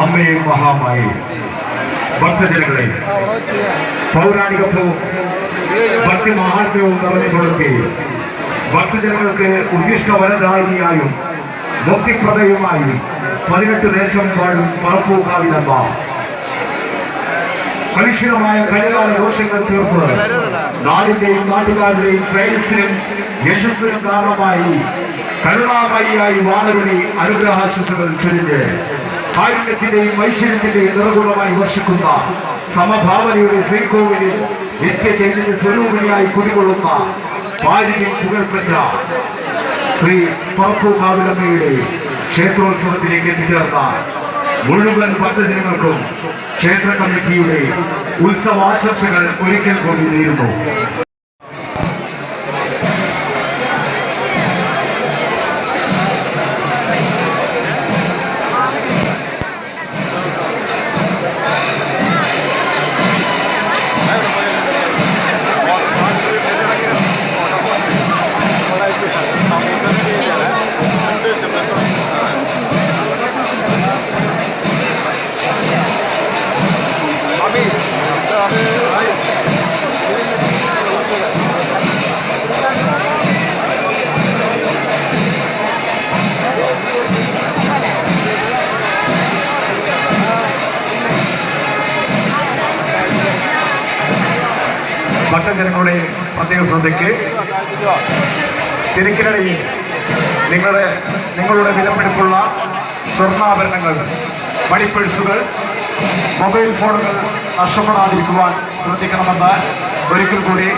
അമ്മയെ മഹാമായി. ഭക്തജനങ്ങളെ പൗരാണികത്വവും ഭക്തി മഹാത്മ്യവും നിറഞ്ഞു തുടർത്തി ഭക്തജനങ്ങൾക്ക് ഉദ്ദിഷ്ട വരദായിനിയായും മുക്തിപ്രദയുമായി പതിനെട്ട് ദേശം വാഴും പറപ്പൂക്കാവിനമ്മ കലുഷിതമായ കലികാല ദോഷങ്ങൾ തീർത്ത് നാടിന്റെയും നാട്ടുകാരുടെയും ശ്രേയസ്സിനും യശസ്സിനും കാരണമായി കരുണാമയിയായി വാണവിനെ അനുഗ്രഹാശിസുകൾ ചൊരിഞ്ഞ് കാരുണ്യത്തിന്റെയും ഐശ്വര്യത്തിന്റെയും നിറകുളമായി വർഷിക്കുന്ന സമഭാവനയുടെ ശ്രീകോവിലിൽ നിത്യ ചൈതന്യ സ്വരൂപിണിയായി കുടികൊള്ളുന്ന പാരിയും പുകൾപ്പെട്ട ശ്രീ പറപ്പൂക്കാവിലമ്മയുടെ ക്ഷേത്രോത്സവത്തിലേക്ക് എത്തിച്ചേർന്ന മുഴുവൻ ഭക്തജനങ്ങൾക്കും ക്ഷേത്ര കമ്മിറ്റിയുടെ ഉത്സവാശംസകൾ ഒരിക്കൽ കൂടി ഭക്തജനങ്ങളുടെ പ്രത്യേക ശ്രദ്ധയ്ക്ക് തിരക്കിനിടയിൽ നിങ്ങളുടെ നിങ്ങളുടെ വിലപിടിപ്പുള്ള സ്വർണാഭരണങ്ങൾ മണിപ്പേഴ്സുകൾ മൊബൈൽ ഫോണുകൾ നഷ്ടപ്പെടാതിരിക്കുവാൻ ശ്രദ്ധിക്കണമെന്ന് ഒരിക്കൽ കൂടി